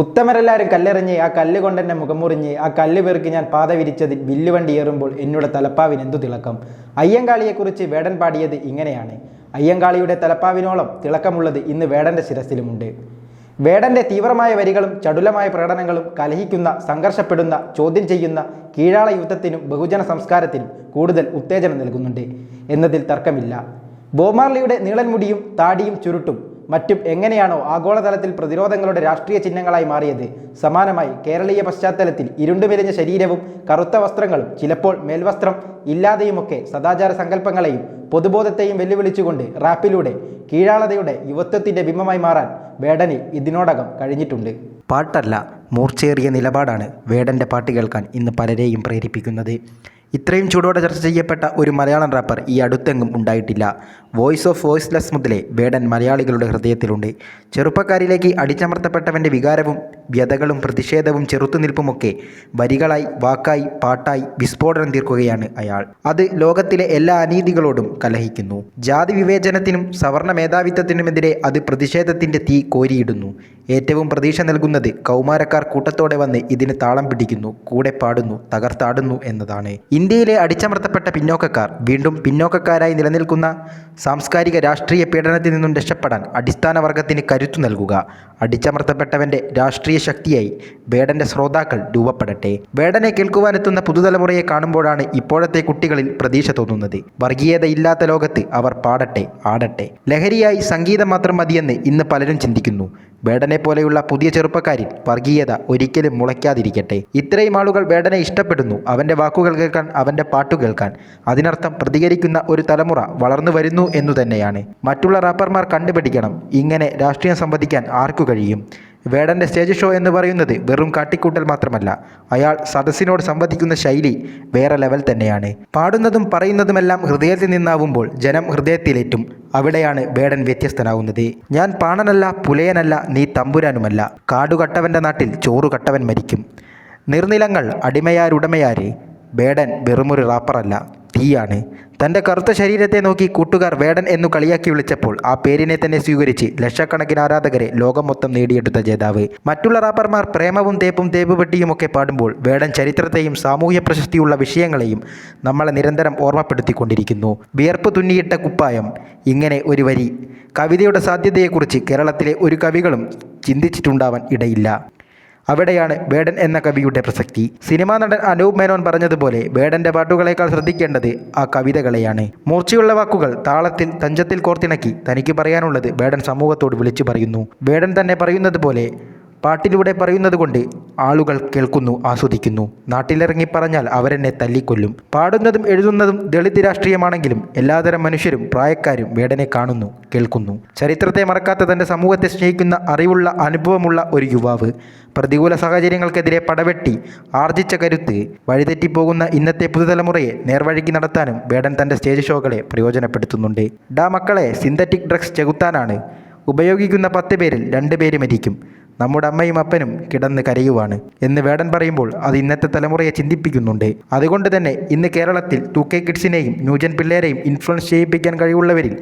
ഉത്തമരെല്ലാവരും കല്ലെറിഞ്ഞ് ആ കല്ല് കൊണ്ട് എന്നെ മുഖമുറിഞ്ഞ് ആ കല്ല് പെറുക്കി ഞാൻ പാത വിരിച്ചതിൽ വില്ലുവണ്ടി ഏറുമ്പോൾ എന്നോട് തലപ്പാവിന് എന്തു തിളക്കം? അയ്യങ്കാളിയെക്കുറിച്ച് വേടൻ പാടിയത് ഇങ്ങനെയാണ്. അയ്യങ്കാളിയുടെ തലപ്പാവിനോളം തിളക്കമുള്ളത് ഇന്ന് വേടന്റെ ശിരസിലുമുണ്ട്. വേടന്റെ തീവ്രമായ വരികളും ചടുലമായ പ്രകടനങ്ങളും കലഹിക്കുന്ന സംഘർഷപ്പെടുന്ന ചോദ്യം ചെയ്യുന്ന കീഴാള യുദ്ധത്തിനും ബഹുജന സംസ്കാരത്തിനും കൂടുതൽ ഉത്തേജനം നൽകുന്നുണ്ട് എന്നതിൽ തർക്കമില്ല. ബോമാർലിയുടെ നീളൻമുടിയും താടിയും ചുരുട്ടും മറ്റും എങ്ങനെയാണോ ആഗോളതലത്തിൽ പ്രതിരോധങ്ങളുടെ രാഷ്ട്രീയ ചിഹ്നങ്ങളായി മാറിയത്. സമാനമായി കേരളീയ പശ്ചാത്തലത്തിൽ ഇരുണ്ടുമെലിഞ്ഞ ശരീരവും കറുത്ത വസ്ത്രങ്ങളും ചിലപ്പോൾ മേൽവസ്ത്രം ഇല്ലാതെയുമൊക്കെ സദാചാര സങ്കല്പങ്ങളെയും പൊതുബോധത്തെയും വെല്ലുവിളിച്ചുകൊണ്ട് റാപ്പിലൂടെ കീഴാളതയുടെ യുവത്വത്തിന്റെ ബിംബമായി മാറാൻ വേടന് ഇതിനോടകം കഴിഞ്ഞിട്ടുണ്ട്. പാട്ടല്ല മൂർച്ചേറിയ നിലപാടാണ് വേടന്റെ പാട്ട് കേൾക്കാൻ ഇന്ന് പലരെയും പ്രേരിപ്പിക്കുന്നത്. ഇത്രയും ചൂടോടെ ചർച്ച ചെയ്യപ്പെട്ട ഒരു മലയാളം റാപ്പർ ഈ അടുത്തെങ്ങും ഉണ്ടായിട്ടില്ല. വോയിസ് ഓഫ് വോയിസ്ലെസ് മുതലേ ബേഡൻ മലയാളികളുടെ ഹൃദയത്തിലുണ്ട്. ചെറുപ്പക്കാരിലേക്ക് അടിച്ചമർത്തപ്പെട്ടവന്റെ വികാരവും വ്യതകളും പ്രതിഷേധവും ചെറുത്തുനിൽപ്പുമൊക്കെ വരികളായി വാക്കായി പാട്ടായി വിസ്ഫോടനം തീർക്കുകയാണ് അയാൾ. അത് ലോകത്തിലെ എല്ലാ അനീതികളോടും കലഹിക്കുന്നു. ജാതി വിവേചനത്തിനും സവർണ മേധാവിത്വത്തിനുമെതിരെ അത് പ്രതിഷേധത്തിന്റെ തീ കോരിയിടുന്നു. ഏറ്റവും പ്രതീക്ഷ നൽകുന്നത് കൗമാരക്കാർ കൂട്ടത്തോടെ വന്ന് ഇതിന് താളം പിടിക്കുന്നു കൂടെ പാടുന്നു തകർത്താടുന്നു എന്നതാണ്. ഇന്ത്യയിലെ അടിച്ചമർത്തപ്പെട്ട പിന്നോക്കക്കാർ വീണ്ടും പിന്നോക്കക്കാരായി നിലനിൽക്കുന്ന സാംസ്കാരിക രാഷ്ട്രീയ പീഡനത്തിൽ നിന്നും രക്ഷപ്പെടാൻ അടിസ്ഥാന വർഗത്തിന് കരുത്തു നൽകുക. അടിച്ചമർത്തപ്പെട്ടവന്റെ രാഷ്ട്രീയ ശക്തിയായി വേടന്റെ ശ്രോതാക്കൾ രൂപപ്പെടട്ടെ. വേടനെ കേൾക്കുവാനെത്തുന്ന പുതുതലമുറയെ കാണുമ്പോഴാണ് ഇപ്പോഴത്തെ കുട്ടികളിൽ പ്രതീക്ഷ തോന്നുന്നത്. വർഗീയതയില്ലാത്ത ലോകത്ത് അവർ പാടട്ടെ ആടട്ടെ. ലഹരിയായി സംഗീതം മാത്രം മതിയെന്ന് ഇന്ന് പലരും ചിന്തിക്കുന്നു. വേടനെ പോലെയുള്ള പുതിയ ചെറുപ്പക്കാരിൽ വർഗീയത ഒരിക്കലും മുളയ്ക്കാതിരിക്കട്ടെ. ഇത്രയും ആളുകൾ വേടനെ ഇഷ്ടപ്പെടുന്നു. അവന്റെ വാക്കുകൾ കേൾക്കാൻ അവന്റെ പാട്ടു കേൾക്കാൻ. അതിനർത്ഥം പ്രതികരിക്കുന്ന ഒരു തലമുറ വളർന്നു വരുന്നു എന്നു തന്നെയാണ്. മറ്റുള്ള റാപ്പർമാർ കണ്ടുപിടിക്കണം. ഇങ്ങനെ രാഷ്ട്രീയം സംവദിക്കാൻ ആർക്കു കഴിയും? വേടന്റെ സ്റ്റേജ് ഷോ എന്ന് പറയുന്നത് വെറും കാട്ടിക്കൂട്ടൽ മാത്രമല്ല. അയാൾ സദസ്സിനോട് സംവദിക്കുന്ന ശൈലി വേറെ ലെവൽ തന്നെയാണ്. പാടുന്നതും പറയുന്നതുമെല്ലാം ഹൃദയത്തിൽ നിന്നാവുമ്പോൾ ജനം ഹൃദയത്തിലേറ്റും. അവിടെയാണ് വേടൻ വ്യത്യസ്തനാവുന്നത്. ഞാൻ പാണനല്ല പുലയനല്ല നീ തമ്പുരാനുമല്ല. കാടുകട്ടവന്റെ നാട്ടിൽ ചോറുകട്ടവൻ മരിക്കും. നിർനിലങ്ങൾ അടിമയാരുടമയാര്? വേടൻ വെറുമൊരു റാപ്പറല്ല തീയാണ് തന്റെ കറുത്ത ശരീരത്തെ നോക്കി കൂട്ടുകാർ വേടൻ എന്നു കളിയാക്കി വിളിച്ചപ്പോൾ ആ പേരിനെ തന്നെ സ്വീകരിച്ച് ലക്ഷക്കണക്കിന് ആരാധകരെ ലോകം മൊത്തം നേടിയെടുത്ത ജേതാവ്. മറ്റുള്ള റാപ്പർമാർ പ്രേമവും തേപ്പും തേപ്പുപെട്ടിയുമൊക്കെ പാടുമ്പോൾ വേടൻ ചരിത്രത്തെയും സാമൂഹ്യ പ്രശസ്തിയുള്ള വിഷയങ്ങളെയും നമ്മളെ നിരന്തരം ഓർമ്മപ്പെടുത്തിക്കൊണ്ടിരിക്കുന്നു. വിയർപ്പ് തുന്നിയിട്ട കുപ്പായം ഇങ്ങനെ ഒരു വരി. കവിതയുടെ സാധ്യതയെക്കുറിച്ച് കേരളത്തിലെ ഒരു കവികളും ചിന്തിച്ചിട്ടുണ്ടാവാൻ ഇടയില്ല. അവിടെയാണ് വേടൻ എന്ന കവിയുടെ പ്രസക്തി. സിനിമാ നടൻ അനൂപ് മേനോൻ പറഞ്ഞതുപോലെ വേടന്റെ പാട്ടുകളേക്കാൾ ശ്രദ്ധിക്കേണ്ടത് ആ കവിതകളെയാണ്. മൂർച്ചയുള്ള വാക്കുകൾ താളത്തിൽ തഞ്ചത്തിൽ കോർത്തിണക്കി തനിക്ക് പറയാനുള്ളത് വേടൻ സമൂഹത്തോട് വിളിച്ചു പറയുന്നു. വേടൻ തന്നെ പറയുന്നത് പോലെ പാട്ടിലൂടെ പറയുന്നത് കൊണ്ട് ആളുകൾ കേൾക്കുന്നു ആസ്വദിക്കുന്നു. നാട്ടിലിറങ്ങി പറഞ്ഞാൽ അവരെന്നെ തല്ലിക്കൊല്ലും. പാടുന്നതും എഴുതുന്നതും ദളിത് രാഷ്ട്രീയമാണെങ്കിലും എല്ലാതരം മനുഷ്യരും പ്രായക്കാരും വേടനെ കാണുന്നു കേൾക്കുന്നു. ചരിത്രത്തെ മറക്കാത്ത തന്റെ സമൂഹത്തെ സ്നേഹിക്കുന്ന അറിവുള്ള അനുഭവമുള്ള ഒരു യുവാവ് പ്രതികൂല സാഹചര്യങ്ങൾക്കെതിരെ പടവെട്ടി ആർജിച്ച കരുത്ത് വഴിതെറ്റിപ്പോകുന്ന ഇന്നത്തെ പുതുതലമുറയെ നേർവഴിക്ക് നടത്താനും വേടൻ തന്റെ സ്റ്റേജ് ഷോകളെ പ്രയോജനപ്പെടുത്തുന്നുണ്ട്. ഡാ മക്കളെ സിന്തറ്റിക് ഡ്രഗ്സ് ചെകുത്താനാണ്. ഉപയോഗിക്കുന്ന പത്ത് പേരിൽ രണ്ട് പേര് മരിക്കും. നമ്മുടെ അമ്മയും അപ്പനും കിടന്ന് കരയുവാണ് എന്ന് വേടൻ പറയുമ്പോൾ അത് ഇന്നത്തെ തലമുറയെ ചിന്തിപ്പിക്കുന്നുണ്ട്. അതുകൊണ്ട് തന്നെ ഇന്ന് കേരളത്തിൽ ടു കെ കിഡ്സിനെയും ന്യൂജൻ പിള്ളേരെയും ഇൻഫ്ലുവൻസ് ചെയ്യിപ്പിക്കാൻ കഴിവുള്ളവരിൽ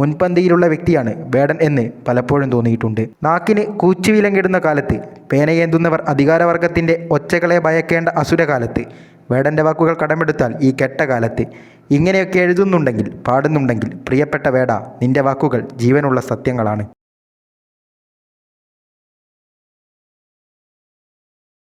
മുൻപന്തിയിലുള്ള വ്യക്തിയാണ് വേടൻ എന്ന് പലപ്പോഴും തോന്നിയിട്ടുണ്ട്. നാക്കിന് കൂച്ചുവിലങ്കിടുന്ന കാലത്ത് പേനയേന്തുന്നവർ അധികാരവർഗത്തിന്റെ ഒച്ചകളെ ഭയക്കേണ്ട അസുരകാലത്ത് വേടന്റെ വാക്കുകൾ കടമെടുത്താൽ ഈ കെട്ട കാലത്ത്. ഇങ്ങനെയൊക്കെ എഴുതുന്നുണ്ടെങ്കിൽ പാടുന്നുണ്ടെങ്കിൽ പ്രിയപ്പെട്ട വേട നിന്റെ വാക്കുകൾ ജീവനുള്ള സത്യങ്ങളാണ്.